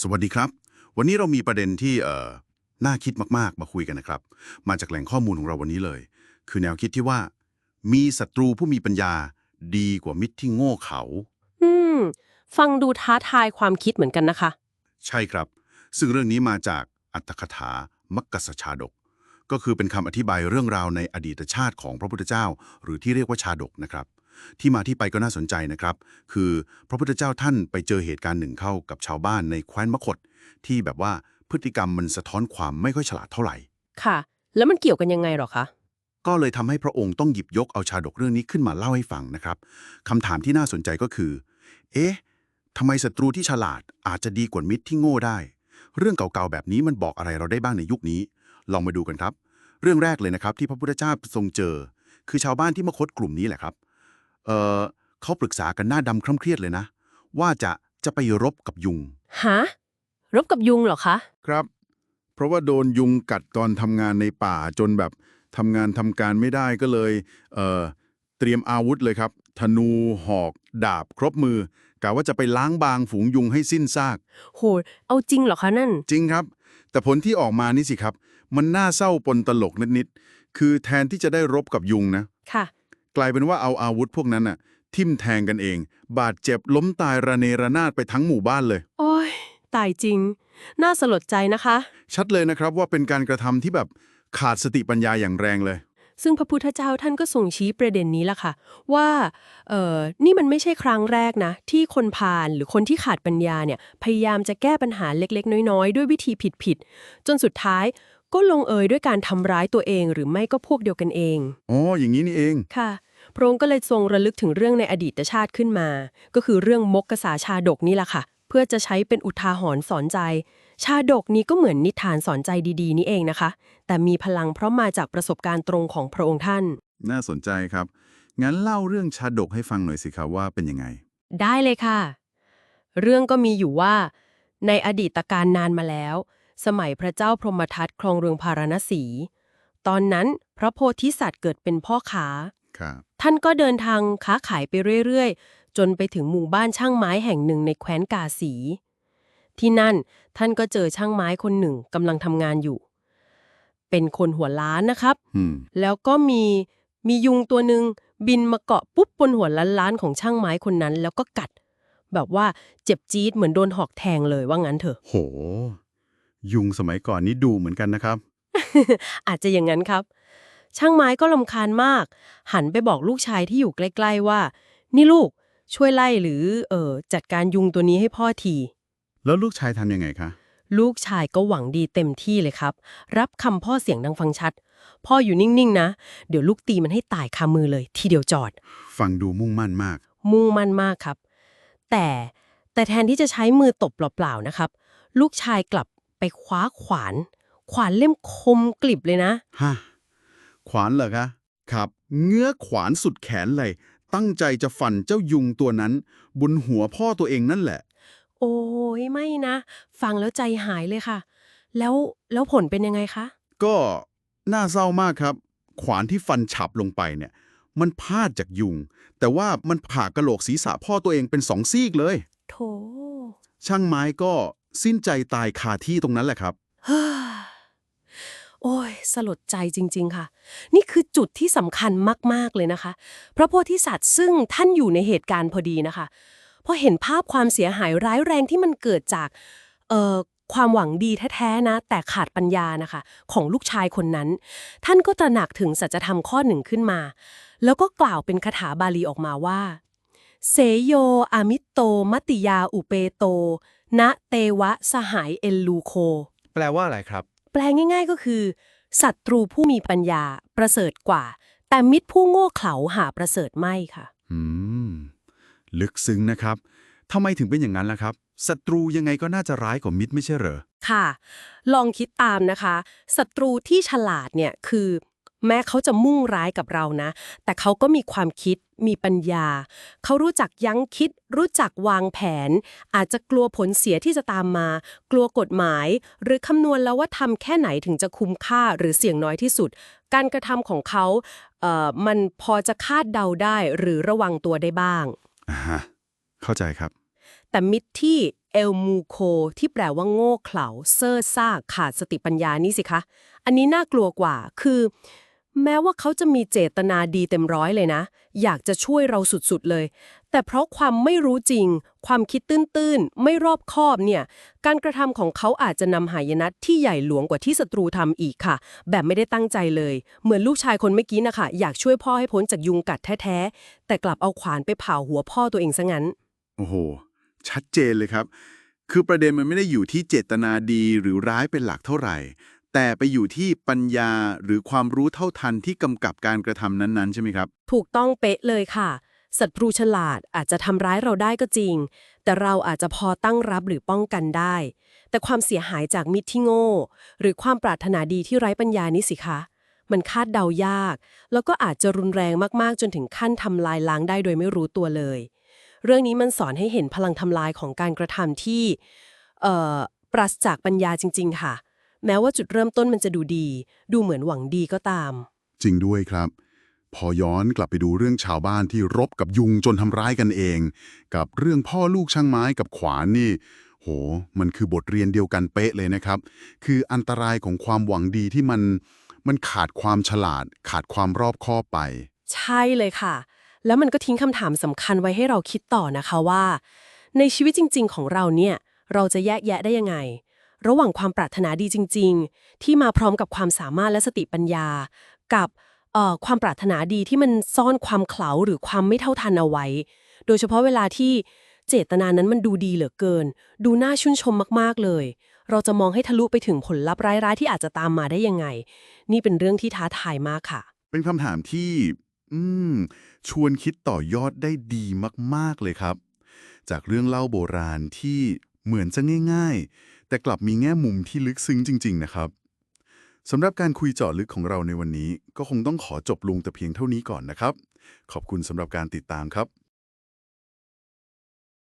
สวัสดีครับ วันนี้เรามีประเด็นที่เอ่อน่าคิดมากๆ มาคุยกันนะครับ มาจากแหล่งข้อมูลของเราวันนี้เลย คือแนวคิดที่ว่า มีศัตรูผู้มีปัญญาดีกว่ามิตรที่โง่เขา อืม ฟังดูท้าทายความคิดเหมือนกันนะคะ ใช่ครับ ซึ่งเรื่องนี้มาจากอัตถกถามักกสชาดก ก็คือเป็นคำอธิบายเรื่องราวในอดีตชาติของพระพุทธเจ้า หรือที่เรียกว่าชาดกนะครับที่มาที่ไปก็น่าสนใจนะครับ คือพระพุทธเจ้าท่านไปเจอเหตุการณ์หนึ่งเข้ากับชาวบ้านในแคว้นมคธที่แบบว่าพฤติกรรมมันสะท้อนความไม่ค่อยฉลาดเท่าไหร่ ค่ะ แล้วมันเกี่ยวกันยังไงหรอคะ ก็เลยทำให้พระองค์ต้องหยิบยกเอาชาดกเรื่องนี้ขึ้นมาเล่าให้ฟังนะครับคำถามที่น่าสนใจก็คือ เอ๊ะทำไมศัตรูที่ฉลาดอาจจะดีกว่ามิตรที่โง่ได้ เรื่องเก่าๆแบบนี้มันบอกอะไรเราได้บ้างในยุคนี้ ลองมาดูกันครับ เรื่องแรกเลยนะครับที่พระพุทธเจ้าทรงเจอ คือชาวบ้านที่มาคดกลุ่มนี้แหละครับ เออเขาปรึกษากันหน้าดำคร่ำเครียดเลยนะ ว่าจะจะไปรบกับยุง ฮะ รบกับยุงเหรอคะ ครับ เพราะว่าโดนยุงกัดตอนทำงานในป่าจนแบบทำงานทำการไม่ได้ก็เลยเอ่อเตรียมอาวุธเลยครับ ธนูหอก ดาบ ครบมือกะว่าจะไปล้างบางฝูงยุงให้สิ้นซาก โห เอาจริงเหรอคะนั่น จริงครับ แต่ผลที่ออกมานี่สิครับ มันน่าเศร้าปนตลกนิดๆคือแทนที่จะได้รบกับยุงนะ ค่ะ กลายเป็นว่าเอาอาวุธพวกนั้นน่ะ ทิ่มแทงกันเอง บาดเจ็บล้มตายระเนระนาดไปทั้งหมู่บ้านเลย โอ้ยตายจริง น่าสลดใจนะคะ ชัดเลยนะครับว่าเป็นการกระทำที่แบบขาดสติปัญญาอย่างแรงเลย ซึ่งพระพุทธเจ้าท่านก็ทรงชี้ประเด็นนี้ล่ะค่ะ ว่าเอ่อนี่มันไม่ใช่ครั้งแรกนะ ที่คนพาลหรือคนที่ขาดปัญญาเนี่ยพยายามจะแก้ปัญหาเล็กๆ น้อยๆ ด้วยวิธีผิดๆจนสุดท้ายก็ลงเอยด้วยการทำร้ายตัวเองหรือไม่ก็พวกเดียวกันเอง อ๋อ อย่างนี้นี่เอง ค่ะ พระองค์ก็เลยทรงระลึกถึงเรื่องในอดีตชาติขึ้นมา ก็คือเรื่องมกกษาชาดกนี่แหละค่ะ เพื่อจะใช้เป็นอุทาหรณ์สอนใจ ชาดกนี้ก็เหมือนนิทานสอนใจดีๆ นี่เองนะคะ แต่มีพลังเพราะมาจากประสบการณ์ตรงของพระองค์ท่าน น่าสนใจครับ งั้นเล่าเรื่องชาดกให้ฟังหน่อยสิครับว่าเป็นยังไง ได้เลยค่ะ เรื่องก็มีอยู่ว่า ในอดีตการนานมาแล้ว สมัยพระเจ้าพรหมทัตครองเรืองพาราณสี ตอนนั้นพระโพธิสัตว์เกิดเป็นพ่อขา ครับท่านก็เดินทางค้าขายไปเรื่อยๆ จนไปถึงหมู่บ้านช่างไม้แห่งหนึ่งในแคว้นกาสี ที่นั่นท่านก็เจอช่างไม้คนหนึ่งกำลังทำงานอยู่ เป็นคนหัวล้านนะครับ อืมแล้วก็มีมียุงตัวหนึ่งบินมาเกาะปุ๊บบนหัวล้านๆของช่างไม้คนนั้น แล้วก็กัด แบบว่าเจ็บจี๊ดเหมือนโดนหอกแทงเลยว่างั้นเถอะ โห ยุงสมัยก่อนนี้ดูเหมือนกันนะครับ อาจจะอย่างนั้นครับ ช่างไม้ก็ลำคาญมาก หันไปบอกลูกชายที่อยู่ใกล้ๆว่า นี่ลูกช่วยไล่หรือเออจัดการยุงตัวนี้ให้พ่อทีแล้วลูกชายทำยังไงคะ ลูกชายก็หวังดีเต็มที่เลยครับ รับคำพ่อเสียงดังฟังชัด พ่ออยู่นิ่งๆนะ เดี๋ยวลูกตีมันให้ตายคามือเลย ทีเดียวจอด ฟังดูมุ่งมั่นมาก มุ่งมั่นมากครับ แต่แต่แทนที่จะใช้มือตบเปล่าๆนะครับ ลูกชายกลับไปคว้าขวาน ขวานเล่มคมกลิบเลยนะ ฮะ ขวานเหรอคะ ครับ เงื้อขวานสุดแขนเลย ตั้งใจจะฟันเจ้ายุงตัวนั้น บนหัวพ่อตัวเองนั่นแหละ โอ้ยไม่นะ ฟังแล้วใจหายเลยค่ะ แล้วแล้วผลเป็นยังไงคะ ก็น่าเศร้ามากครับ ขวานที่ฟันฉับลงไปเนี่ย มันพาดจากยุง แต่ว่ามันผ่ากระโหลกศีรษะพ่อตัวเองเป็นสองซีกเลย โถ ช่างไม้ก็สิ้นใจตายคาที่ตรงนั้นแหละครับ เฮ้อ โอ้ย สลดใจจริง ๆ ค่ะ นี่คือจุดที่สำคัญมาก ๆ เลยนะคะ พระโพธิสัตว์ซึ่งท่านอยู่ในเหตุการณ์พอดีนะคะ พอเห็นภาพความเสียหายร้ายแรงที่มันเกิดจากเอ่อความหวังดีแท้ๆนะ แต่ขาดปัญญานะคะ ของลูกชายคนนั้น ท่านก็ตระหนักถึงสัจธรรมข้อหนึ่งขึ้นมา แล้วก็กล่าวเป็นคาถาบาลีออกมาว่าเสโยอามิโตมติยาอุเปโต ณเตวะสหายเอลลูโค แปลว่าอะไรครับ แปลง่ายๆก็คือศัตรูผู้มีปัญญาประเสริฐกว่า แต่มิตรผู้โง่เขลาหาประเสริฐไม่ค่ะ อืม ลึกซึ้งนะครับทำไมถึงเป็นอย่างนั้นล่ะครับศัตรูยังไงก็น่าจะร้ายกว่ามิตรไม่ใช่เหรอ ค่ะ ลองคิดตามนะคะ ศัตรูที่ฉลาดเนี่ยคือ แม้เขาจะมุ่งร้ายกับเรานะ แต่เขาก็มีความคิด มีปัญญา เขารู้จักยั้งคิด รู้จักวางแผน อาจจะกลัวผลเสียที่จะตามมา กลัวกฎหมาย หรือคำนวณแล้วว่าทำแค่ไหนถึงจะคุ้มค่าหรือเสี่ยงน้อยที่สุด การกระทำของเขาเอ่อมันพอจะคาดเดาได้หรือระวังตัวได้บ้าง อ่าฮะเข้าใจครับ แต่มิตรที่เอลมูโค ที่แปลว่าโง่เขลาเซ่อซ่าขาดสติปัญญานี่สิคะ อันนี้น่ากลัวกว่าคือ แม้ว่าเขาจะมีเจตนาดีเต็มร้อยเลยนะ อยากจะช่วยเราสุดๆเลย แต่เพราะความไม่รู้จริง ความคิดตื้นๆ ไม่รอบคอบเนี่ย การกระทำของเขาอาจจะนำหายนะที่ใหญ่หลวงกว่าที่ศัตรูทำอีกค่ะ แบบไม่ได้ตั้งใจเลย เหมือนลูกชายคนเมื่อกี้นะคะ อยากช่วยพ่อให้พ้นจากยุงกัดแท้ๆ แต่กลับเอาขวานไปเผาหัวพ่อตัวเองซะงั้น โอ้โห ชัดเจนเลยครับ คือประเด็นมันไม่ได้อยู่ที่เจตนาดีหรือร้ายเป็นหลักเท่าไหร่ แต่ไปอยู่ที่ปัญญาหรือความรู้เท่าทันที่กำกับการกระทำนั้นๆ ใช่ไหมครับ ถูกต้องเป๊ะเลยค่ะ ศัตรูฉลาดอาจจะทำร้ายเราได้ก็จริง แต่เราอาจจะพอตั้งรับหรือป้องกันได้ แต่ความเสียหายจากมิตรที่โง่ หรือความปรารถนาดีที่ไร้ปัญญานี่สิคะมันคาดเดายาก แล้วก็อาจจะรุนแรงมากๆ จนถึงขั้นทำลายล้างได้โดยไม่รู้ตัวเลย เรื่องนี้มันสอนให้เห็นพลังทำลายของการกระทำที่เอ่อปราศจากปัญญาจริง ๆ ค่ะ แม้ว่าจุดเริ่มต้นมันจะดูดี ดูเหมือนหวังดีก็ตาม จริงด้วยครับ พอย้อนกลับไปดูเรื่องชาวบ้านที่รบกับยุงจนทำร้ายกันเอง กับเรื่องพ่อลูกช่างไม้กับขวานนี่ โห มันคือบทเรียนเดียวกันเป๊ะเลยนะครับ คืออันตรายของความหวังดีที่มันมันขาดความฉลาด ขาดความรอบคอบไป ใช่เลยค่ะ แล้วมันก็ทิ้งคำถามสำคัญไว้ให้เราคิดต่อนะคะว่า ในชีวิตจริง ๆ ของเราเนี่ย เราจะแยกแยะได้ยังไง ระหว่างความปรารถนาดีจริง ๆ ที่มาพร้อมกับความสามารถและสติปัญญา กับเอ่อความปรารถนาดีที่มันซ่อนความเขลาหรือความไม่เท่าทันเอาไว้ โดยเฉพาะเวลาที่เจตนานั้นมันดูดีเหลือเกิน ดูน่าชื่นชมมากๆเลย เราจะมองให้ทะลุไปถึงผลลัพธ์ร้ายๆที่อาจจะตามมาได้ยังไง นี่เป็นเรื่องที่ท้าทายมากค่ะ เป็นคำถามที่ อืม ชวนคิดต่อยอดได้ดีมาก ๆเลยครับ จากเรื่องเล่าโบราณที่เหมือนจะง่าย ๆ แต่กลับมีแง่มุมที่ลึกซึ้งจริง ๆ นะครับสำหรับการคุยเจาะลึกของเราในวันนี้ ก็คงต้องขอจบลงแต่เพียงเท่านี้ก่อนนะครับ ขอบคุณสำหรับการติดตามครับ